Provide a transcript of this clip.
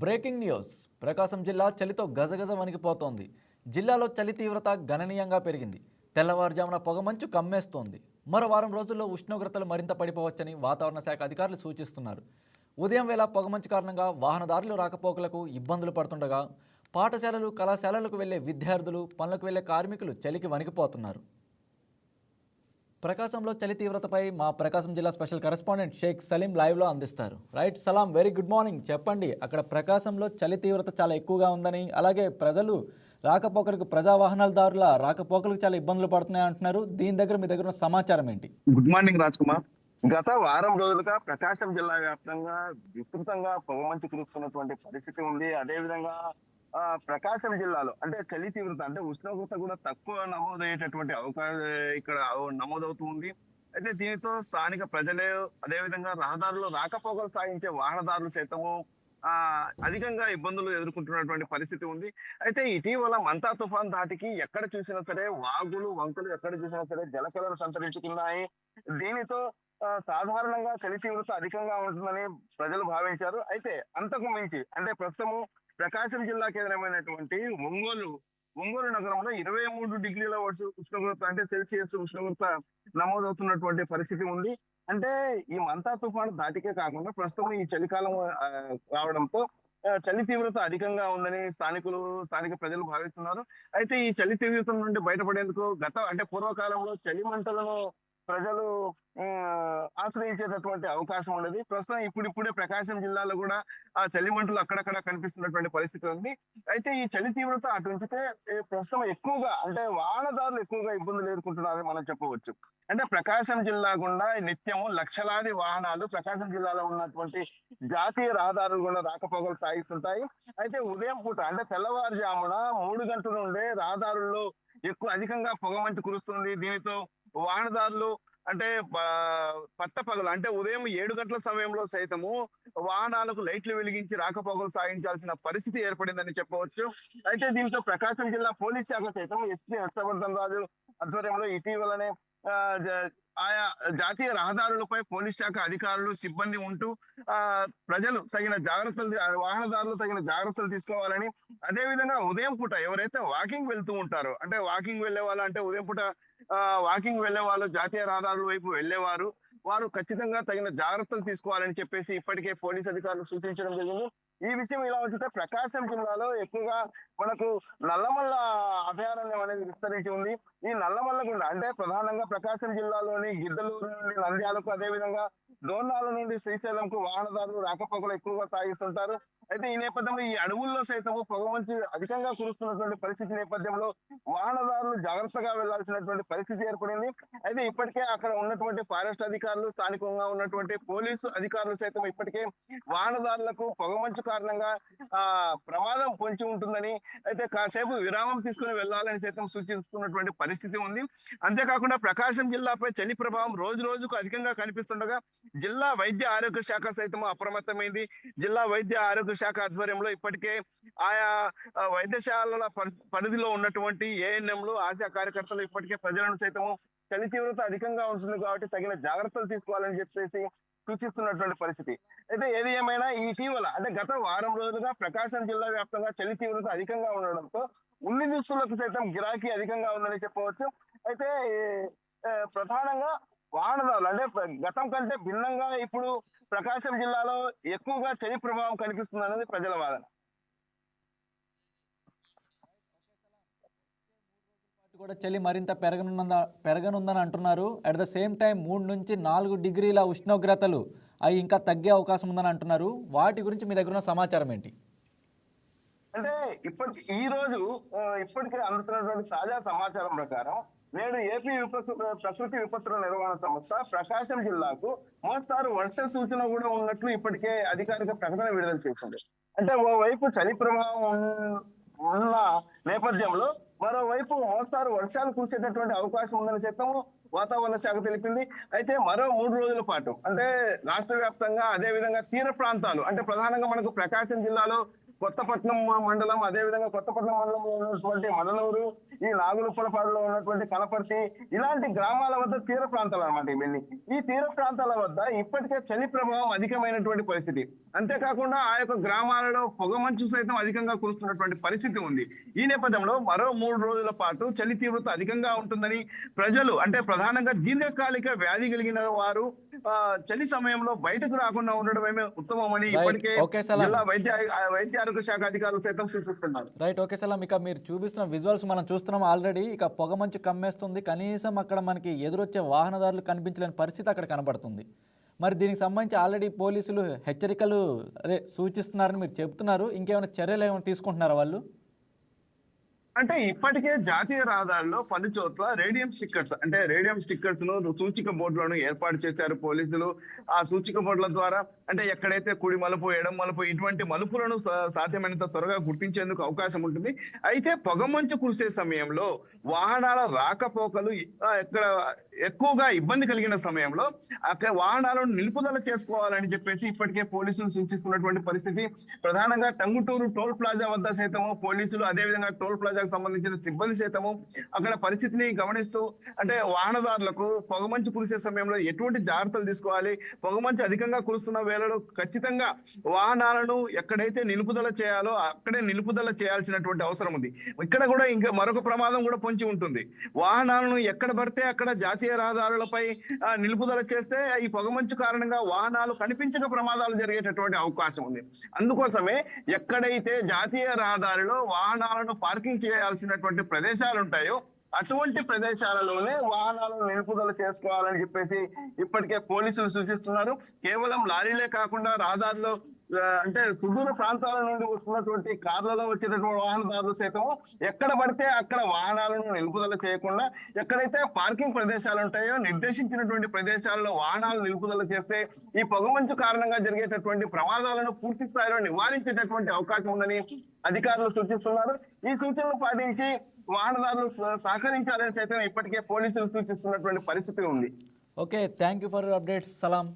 Breaking news. ప్రకాశం జిల్లా చలితో గజగజ వణికిపోతోంది. జిల్లాలో చలి తీవ్రత గణనీయంగా పెరిగింది. తెల్లవారుజామున పొగమంచు కమ్మేస్తోంది. మరో వారం రోజుల్లో ఉష్ణోగ్రతలు మరింత పడిపోవచ్చని వాతావరణ శాఖ అధికారులు సూచిస్తున్నారు. ఉదయం వేళ పొగమంచు కారణంగా వాహనదారులు రాకపోకలకు ఇబ్బందులు పడుతుండగా పాఠశాలలు కళాశాలలకు వెళ్ళే విద్యార్థులు పనులకు వెళ్ళే కార్మికులు చలికి వణికిపోతున్నారు. ప్రకాశంలో చలి తీవ్రతపై మా ప్రకాశం జిల్లా స్పెషల్ కరెస్పాండెంట్ షేక్ సలీం లైవ్లో అందిస్తారు. Right Salam very good morning. చెప్పండి అక్కడ ప్రకాశంలో చలి తీవ్రత చాలా ఎక్కువగా ఉందని అలాగే ప్రజలు రాకపోకలకు ప్రజా వాహనాలదారుల రాకపోకలకు చాలా ఇబ్బందులు పడుతున్నాయి అంటున్నారు. దీని దగ్గర మీ దగ్గర ఉన్న సమాచారం ఏంటి? గుడ్ మార్నింగ్ రాజ్ కుమార్ గత వారం రోజులుగా ప్రకాశం జిల్లా వ్యాప్తంగా విస్తృతంగా పొగమంచు కురుస్తున్నటువంటి పరిస్థితి ఉంది. అదేవిధంగా ప్రకాశం జిల్లాలో అంటే చలి తీవ్రత అంటే ఉష్ణోగ్రత కూడా తక్కువ నమోదయ్యేటటువంటి అవకాశం ఇక్కడ నమోదవుతుంది అయితే దీనితో స్థానిక ప్రజలే అదే విధంగా రహదారులు రాకపోకలు సాగించే వాహనదారులు సైతము ఆ అధికంగా ఇబ్బందులు ఎదుర్కొంటున్నటువంటి పరిస్థితి ఉంది. అయితే ఇటీవల మంతా తుఫాన్ ధాటికి ఎక్కడ చూసినా సరే వాగులు వంకలు ఎక్కడ చూసినా సరే జలకళలు సంతరించుకున్నాయి. దీనితో సాధారణంగా చలి తీవ్రత అధికంగా ఉంటుందని ప్రజలు భావించారు. అయితే అంతకు మించి అంటే ప్రస్తుతము ప్రకాశం జిల్లా కేంద్రమైనటువంటి ఒంగోలు ఒంగోలు నగరంలో ఇరవై మూడు డిగ్రీల వర్ష ఉష్ణోగ్రత అంటే సెల్సియస్ ఉష్ణోగ్రత నమోదవుతున్నటువంటి పరిస్థితి ఉంది. అంటే ఈ మంతా తుఫాను దాటికే కాకుండా ప్రస్తుతం ఈ చలికాలం రావడంతో చలి తీవ్రత అధికంగా ఉందని స్థానికులు స్థానిక ప్రజలు భావిస్తున్నారు. అయితే ఈ చలి తీవ్రత నుండి బయటపడేందుకు గత అంటే పూర్వకాలంలో చలి మంటలను ప్రజలు ఆశ్రయించేటటువంటి అవకాశం ఉండదు. ప్రస్తుతం ఇప్పుడిప్పుడే ప్రకాశం జిల్లాలో కూడా ఆ చలి మంటలు అక్కడక్కడ కనిపిస్తున్నటువంటి పరిస్థితి ఉంది. అయితే ఈ చలి తీవ్రత అటు ఉంచితే ప్రస్తుతం ఎక్కువగా అంటే వాహనదారులు ఎక్కువగా ఇబ్బందులు ఎదుర్కొంటున్నారని మనం చెప్పవచ్చు. అంటే ప్రకాశం జిల్లా గుండా నిత్యము లక్షలాది వాహనాలు ప్రకాశం జిల్లాలో ఉన్నటువంటి జాతీయ రహదారులు కూడా రాకపోకలు సాగిస్తుంటాయి. అయితే ఉదయం పూట అంటే తెల్లవారుజామున మూడు గంటల నుండే రహదారుల్లో ఎక్కువ అధికంగా పొగమంచు కురుస్తుంది. దీనితో వాహనదారులు అంటే పట్ట పగలు అంటే ఉదయం ఏడు గంటల సమయంలో సైతము వాహనాలకు లైట్లు వెలిగించి రాకపోకలు సాగించాల్సిన పరిస్థితి ఏర్పడిందని చెప్పవచ్చు. అయితే దీంతో ప్రకాశం జిల్లా పోలీస్ శాఖ సైతం ఎస్పీ హర్షవర్ధన్ రాజు ఆధ్వర్యంలో ఇటీవలనే ఆయా జాతీయ రహదారులపై పోలీస్ శాఖ అధికారులు సిబ్బంది ఉంటూ ఆ ప్రజలు తగిన జాగ్రత్తలు వాహనదారులు తగిన జాగ్రత్తలు తీసుకోవాలని అదే విధంగా ఉదయం పూట ఎవరైతే వాకింగ్ వెళ్తూ ఉంటారో అంటే వాకింగ్ వెళ్ళే వాళ్ళు అంటే ఉదయం పూట వాకింగ్ వెళ్ళే వాళ్ళు జాతీయ రహదారుల వైపు వెళ్ళేవారు వారు ఖచ్చితంగా తగిన జాగ్రత్తలు తీసుకోవాలని చెప్పేసి ఇప్పటికే పోలీస్ అధికారులు సూచించడం జరిగింది. ఈ విషయం ఇలా ఉంచితే ప్రకాశం జిల్లాలో ఎక్కువగా మనకు నల్లమల్ల అభయారణ్యం అనేది విస్తరించి ఉంది. ఈ నల్లమల్ల గుండా అంటే ప్రధానంగా ప్రకాశం జిల్లాలోని గిద్దలూరు నుండి నంద్యాలకు అదే డోర్నాల నుండి శ్రీశైలంకు వాహనదారులు రాకపోకలు ఎక్కువగా సాగిస్తుంటారు. అయితే ఈ నేపథ్యంలో ఈ అడవుల్లో సైతం పొగమంచి అధికంగా కురుస్తున్నటువంటి పరిస్థితి నేపథ్యంలో వాహనదారులు జాగ్రత్తగా వెళ్ళాల్సినటువంటి పరిస్థితి ఏర్పడింది. అయితే ఇప్పటికే అక్కడ ఉన్నటువంటి ఫారెస్ట్ అధికారులు స్థానికంగా ఉన్నటువంటి పోలీసు అధికారులు సైతం ఇప్పటికే వాహనదారులకు పొగమంచు కారణంగా ఆ ప్రమాదం పొంచి ఉంటుందని అయితే కాసేపు విరామం తీసుకుని వెళ్ళాలని సైతం సూచిస్తున్నటువంటి పరిస్థితి ఉంది. అంతేకాకుండా ప్రకాశం జిల్లాపై చలి ప్రభావం రోజు రోజుకు అధికంగా కనిపిస్తుండగా జిల్లా వైద్య ఆరోగ్య శాఖ సైతం అప్రమత్తమైంది. జిల్లా వైద్య ఆరోగ్య శాఖ ఆధ్వర్యంలో ఇప్పటికే ఆయా వైద్యశాలల పరి- పరిధిలో ఉన్నటువంటి ఏఎన్ఎంలు ఆశా కార్యకర్తలు ఇప్పటికే ప్రజలను సైతం చలి తీవ్రత అధికంగా ఉంటుంది కాబట్టి తగిన జాగ్రత్తలు తీసుకోవాలని చెప్పేసి సూచిస్తున్నటువంటి పరిస్థితి. అయితే ఏది ఏమైనా ఇటీవల అంటే గత వారం రోజులుగా ప్రకాశం జిల్లా వ్యాప్తంగా చలి తీవ్రత అధికంగా ఉండడంతో ఉన్ని దుస్తులకు సైతం గిరాకీ అధికంగా ఉందని చెప్పవచ్చు. అయితే ప్రధానంగా వాహనదారులు అంటే గతం కంటే భిన్నంగా ఇప్పుడు ప్రకాశం జిల్లాలో ఎక్కువగా చలి ప్రభావం కనిపిస్తుంది అనేది ప్రజల వాదన. కూడా చలి మరింత పెరగనున్న పెరగనుందని అంటున్నారు. అట్ ద సేమ్ టైం మూడు నుంచి నాలుగు డిగ్రీల ఉష్ణోగ్రతలు అవి ఇంకా తగ్గే అవకాశం ఉందని అంటున్నారు. వాటి గురించి మీ దగ్గర ఉన్న సమాచారం ఏంటి? అంటే ఇప్పటి ఈ రోజు ఇప్పటికే అందుతున్నటువంటి తాజా సమాచారం ప్రకారం నేడు ఏపీ విపత్తు ప్రకృతి విపత్తుల నిర్వహణ సంస్థ ప్రకాశం జిల్లాకు మోస్తారు వర్ష సూచన కూడా ఉన్నట్లు ఇప్పటికే అధికారిక ప్రకటన విడుదల చేసింది. అంటే ఓవైపు చలి ప్రభావం ఉన్న నేపథ్యంలో మరోవైపు మోస్తారు వర్షాలు కురిసేటటువంటి అవకాశం ఉందని సైతం వాతావరణ శాఖ తెలిపింది. అయితే మరో మూడు రోజుల పాటు అంటే రాష్ట్ర వ్యాప్తంగా అదే విధంగా తీర ప్రాంతాలు అంటే ప్రధానంగా మనకు ప్రకాశం జిల్లాలో కొత్తపట్నం మండలం అదే విధంగా కొత్తపట్నం మండలంలో ఉన్నటువంటి మదనూరు ఈ నాగులుప్పలపాడులో ఉన్నటువంటి కనపర్తి ఇలాంటి గ్రామాల వద్ద తీర ప్రాంతాలు అన్నమాట ఇవన్నీ ఈ తీర ప్రాంతాల వద్ద ఇప్పటికే చలి ప్రభావం అధికమైనటువంటి పరిస్థితి. అంతేకాకుండా ఆ యొక్క గ్రామాలలో పొగమంచు సైతం అధికంగా కురుస్తున్నటువంటి పరిస్థితి ఉంది. ఈ నేపథ్యంలో మరో మూడు రోజుల పాటు చలి తీవ్రత అధికంగా ఉంటుందని ప్రజలు అంటే ప్రధానంగా దీర్ఘకాలిక వ్యాధి కలిగిన వారు చలి సమయంలో బయటకు రాకుండా ఉండడమే ఉత్తమమని. ఇప్పటికే. జిల్లా వైద్య వైద్య ఆరోగ్య శాఖ అధికారులు సైతం సూచిస్తున్నారు. Right okay Salam. ఇక మీరు చూపిస్తున్న విజువల్స్ మనం చూస్తున్నాం. ఆల్రెడీ ఇక పొగ మంచు కమ్మేస్తుంది. కనీసం అక్కడ మనకి ఎదురొచ్చే వాహనదారులు కనిపించలేని పరిస్థితి అక్కడ కనబడుతుంది. మరి దీనికి సంబంధించి ఆల్రెడీ పోలీసులు హెచ్చరికలు అదే సూచిస్తున్నారని మీరు చెప్తున్నారు ఇంకేమైనా చర్యలు ఏమైనా తీసుకుంటున్నారా వాళ్ళు? అంటే ఇప్పటికే జాతీయ రహదారిలో పలు చోట్ల రేడియం స్టిక్కర్స్ అంటే రేడియం స్టిక్కర్స్ను సూచిక బోర్డులను ఏర్పాటు చేశారు పోలీసులు. ఆ సూచిక బోర్డుల ద్వారా అంటే ఎక్కడైతే కుడి మలుపు ఎడం మలుపు ఇటువంటి మలుపులను సాధ్యమైనంత త్వరగా గుర్తించేందుకు అవకాశం ఉంటుంది. అయితే పొగమంచు కురిసే సమయంలో వాహనాల రాకపోకలు ఎక్కడ ఎక్కువగా ఇబ్బంది కలిగిన సమయంలో అక్కడ వాహనాలను నిలుపుదల చేసుకోవాలని చెప్పేసి ఇప్పటికే పోలీసులు సూచిస్తున్నటువంటి పరిస్థితి. ప్రధానంగా టంగుటూరు టోల్ ప్లాజా వద్ద సైతము పోలీసులు అదేవిధంగా టోల్ ప్లాజాకు సంబంధించిన సిబ్బంది సైతము అక్కడ పరిస్థితిని గమనిస్తూ అంటే వాహనదారులకు పొగమంచు కురిసే సమయంలో ఎటువంటి జాగ్రత్తలు తీసుకోవాలి? పొగమంచు అధికంగా కురుస్తున్న వేళలో ఖచ్చితంగా వాహనాలను ఎక్కడైతే నిలుపుదల చేయాలో అక్కడే నిలుపుదల చేయాల్సినటువంటి అవసరం ఉంది. ఇక్కడ కూడా ఇంకా మరొక ప్రమాదం కూడా పొంచి ఉంటుంది. వాహనాలను ఎక్కడ పడితే అక్కడ జాతీయ రహదారులపై నిలుపుదల చేస్తే ఈ పొగమంచు కారణంగా వాహనాలు కనిపించక ప్రమాదాలు జరిగేటటువంటి అవకాశం ఉంది. అందుకోసమే ఎక్కడైతే జాతీయ రహదారిలో వాహనాలను పార్కింగ్ చేయాల్సినటువంటి ప్రదేశాలు ఉంటాయో అటువంటి ప్రదేశాలలోనే వాహనాలను నిలుపుదల చేసుకోవాలని చెప్పేసి ఇప్పటికే పోలీసులు సూచిస్తున్నారు. కేవలం లారీలే కాకుండా రహదారిలో అంటే సుదూర ప్రాంతాల నుండి వస్తున్నటువంటి కార్లలో వచ్చేటటువంటి వాహనదారులు సైతం ఎక్కడ పడితే అక్కడ వాహనాలను నిలుపుదల చేయకుండా ఎక్కడైతే పార్కింగ్ ప్రదేశాలు ఉంటాయో నిర్దేశించినటువంటి ప్రదేశాల్లో వాహనాలు నిలుపుదల చేస్తే ఈ పొగమంచు కారణంగా జరిగేటటువంటి ప్రమాదాలను పూర్తి స్థాయిలో నివారించేటటువంటి అవకాశం ఉందని అధికారులు సూచిస్తున్నారు. ఈ సూచనలు పాటించి వాహనదారులు సహ- సహకరించాలని సైతం ఇప్పటికే పోలీసులు సూచిస్తున్నటువంటి పరిస్థితి ఉంది. Okay thank you for updates Salam